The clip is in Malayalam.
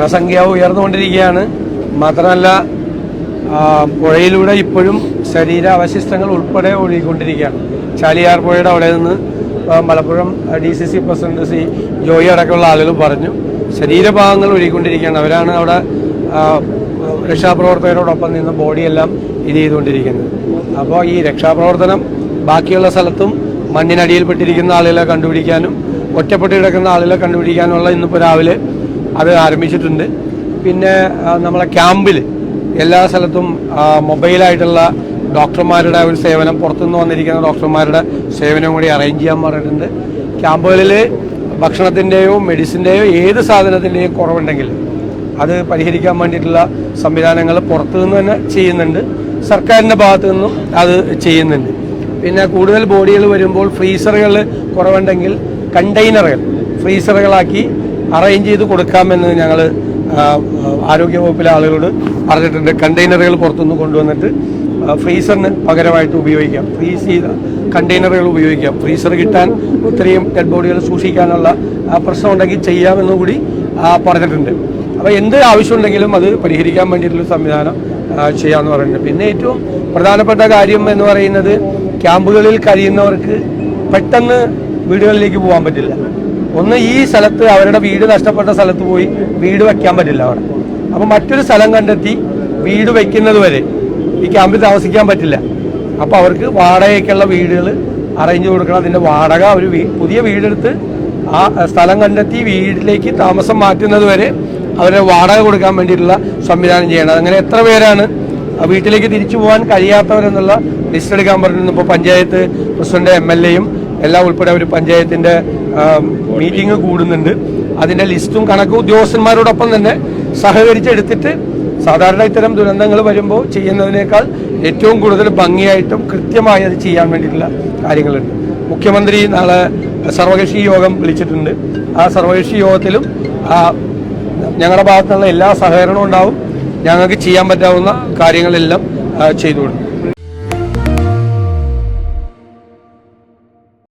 ആ സംഖ്യ ഉയർന്നുകൊണ്ടിരിക്കുകയാണ്. മാത്രമല്ല പുഴയിലൂടെ ഇപ്പോഴും ശരീര അവശിഷ്ടങ്ങൾ ഉൾപ്പെടെ ഒഴുകിക്കൊണ്ടിരിക്കുകയാണ്. ചാലിയാർ പുഴയുടെ അവിടെ നിന്ന് Malappuram D C C president C Joy അടക്കമുള്ള ആളുകൾ പറഞ്ഞു ശരീരഭാഗങ്ങൾ ഒഴുകിക്കൊണ്ടിരിക്കുകയാണ്. അവരാണ് അവിടെ രക്ഷാപ്രവർത്തകരോടൊപ്പം നിന്ന് ബോഡിയെല്ലാം ഇത് ചെയ്തുകൊണ്ടിരിക്കുന്നത്. അപ്പോൾ ഈ രക്ഷാപ്രവർത്തനം ബാക്കിയുള്ള സ്ഥലത്തും മണ്ണിനടിയിൽപ്പെട്ടിരിക്കുന്ന ആളുകളെ കണ്ടുപിടിക്കാനും ഒറ്റപ്പെട്ട് കിടക്കുന്ന ആളുകളെ കണ്ടുപിടിക്കാനുള്ള ഇന്നിപ്പോൾ രാവിലെ അത് ആരംഭിച്ചിട്ടുണ്ട്. പിന്നെ നമ്മളെ ക്യാമ്പിൽ എല്ലാ സ്ഥലത്തും മൊബൈലായിട്ടുള്ള ഡോക്ടർമാരുടെ ഒരു സേവനം പുറത്തുനിന്ന് വന്നിരിക്കുന്ന ഡോക്ടർമാരുടെ സേവനം കൂടി അറേഞ്ച് ചെയ്യാൻ പറഞ്ഞിട്ടുണ്ട്. ക്യാമ്പുകളിൽ ഭക്ഷണത്തിന്റെയോ മെഡിസിന്റെയോ ഏത് സാധനത്തിന്റെയും കുറവുണ്ടെങ്കിൽ അത് പരിഹരിക്കാൻ വേണ്ടിയിട്ടുള്ള സംവിധാനങ്ങൾ പുറത്തു നിന്ന് തന്നെ ചെയ്യുന്നുണ്ട്. സർക്കാരിന്റെ ഭാഗത്തു നിന്നും അത് ചെയ്യുന്നുണ്ട്. പിന്നെ കൂടുതൽ ബോഡികൾ വരുമ്പോൾ ഫ്രീസറുകൾ കുറവുണ്ടെങ്കിൽ കണ്ടെയ്നറുകൾ ഫ്രീസറുകളാക്കി അറേഞ്ച് ചെയ്ത് കൊടുക്കാമെന്ന് ഞങ്ങൾ ആരോഗ്യവകുപ്പിലെ ആളുകളോട് പറഞ്ഞിട്ടുണ്ട്. കണ്ടെയ്നറുകൾ പുറത്തുനിന്ന് കൊണ്ടുവന്നിട്ട് ഫ്രീസറിന് പകരമായിട്ട് ഉപയോഗിക്കാം. ഫ്രീസ് ചെയ്ത കണ്ടെയ്നറുകൾ ഉപയോഗിക്കാം. ഫ്രീസർ കിട്ടാൻ ഇത്രയും ഡെഡ് ബോഡികൾ സൂക്ഷിക്കാനുള്ള പ്രശ്നം ഉണ്ടെങ്കിൽ ചെയ്യാമെന്നും കൂടി പറഞ്ഞിട്ടുണ്ട്. അപ്പോൾ എന്ത് ആവശ്യമുണ്ടെങ്കിലും അത് പരിഹരിക്കാൻ വേണ്ടിയിട്ടുള്ള സംവിധാനം ചെയ്യാമെന്ന് പറയുന്നുണ്ട്. പിന്നെ ഏറ്റവും പ്രധാനപ്പെട്ട കാര്യം എന്ന് പറയുന്നത് ക്യാമ്പുകളിൽ കഴിയുന്നവർക്ക് പെട്ടെന്ന് വീടുകളിലേക്ക് പോകാൻ പറ്റില്ല. ഒന്ന് ഈ സ്ഥലത്ത് അവരുടെ വീട് നഷ്ടപ്പെട്ട സ്ഥലത്ത് പോയി വീട് വെക്കാൻ പറ്റില്ല അവിടെ. അപ്പോൾ മറ്റൊരു സ്ഥലം കണ്ടെത്തി വീട് വെക്കുന്നത് വരെ ഈ ക്യാമ്പിൽ താമസിക്കാൻ പറ്റില്ല. അപ്പോൾ അവർക്ക് വാടകയ്ക്കുള്ള വീടുകൾ അറേഞ്ച് കൊടുക്കണം. അതിന്റെ വാടക അവർ പുതിയ വീടെടുത്ത് ആ സ്ഥലം കണ്ടെത്തി വീട്ടിലേക്ക് താമസം മാറ്റുന്നത് വരെ അവരെ വാടക കൊടുക്കാൻ വേണ്ടിയിട്ടുള്ള സംവിധാനം ചെയ്യണം. അങ്ങനെ എത്ര പേരാണ് വീട്ടിലേക്ക് തിരിച്ചു പോകാൻ കഴിയാത്തവരെന്നുള്ള ലിസ്റ്റ് എടുക്കാൻ പറഞ്ഞിരുന്നു. ഇപ്പോൾ പഞ്ചായത്ത് പ്രസിഡന്റ് എം എൽ എയും എല്ലാം ഉൾപ്പെടെ ഒരു പഞ്ചായത്തിന്റെ മീറ്റിംഗ് കൂടുന്നുണ്ട്. അതിന്റെ ലിസ്റ്റും കണക്കും ഉദ്യോഗസ്ഥന്മാരോടൊപ്പം തന്നെ സഹകരിച്ചെടുത്തിട്ട് സാധാരണ ഇത്തരം ദുരന്തങ്ങൾ വരുമ്പോൾ ചെയ്യുന്നതിനേക്കാൾ ഏറ്റവും കൂടുതൽ ഭംഗിയായിട്ടും കൃത്യമായി അത് ചെയ്യാൻ വേണ്ടിയിട്ടുള്ള കാര്യങ്ങളുണ്ട്. മുഖ്യമന്ത്രി നാളെ സർവകക്ഷി യോഗം വിളിച്ചിട്ടുണ്ട്. ആ സർവകക്ഷി യോഗത്തിലും ഞങ്ങളുടെ ഭാഗത്തുള്ള എല്ലാ സഹകരണവും ഉണ്ടാവും. ഞങ്ങൾക്ക് ചെയ്യാൻ പറ്റാവുന്ന കാര്യങ്ങളെല്ലാം ചെയ്തു കൊടുക്കും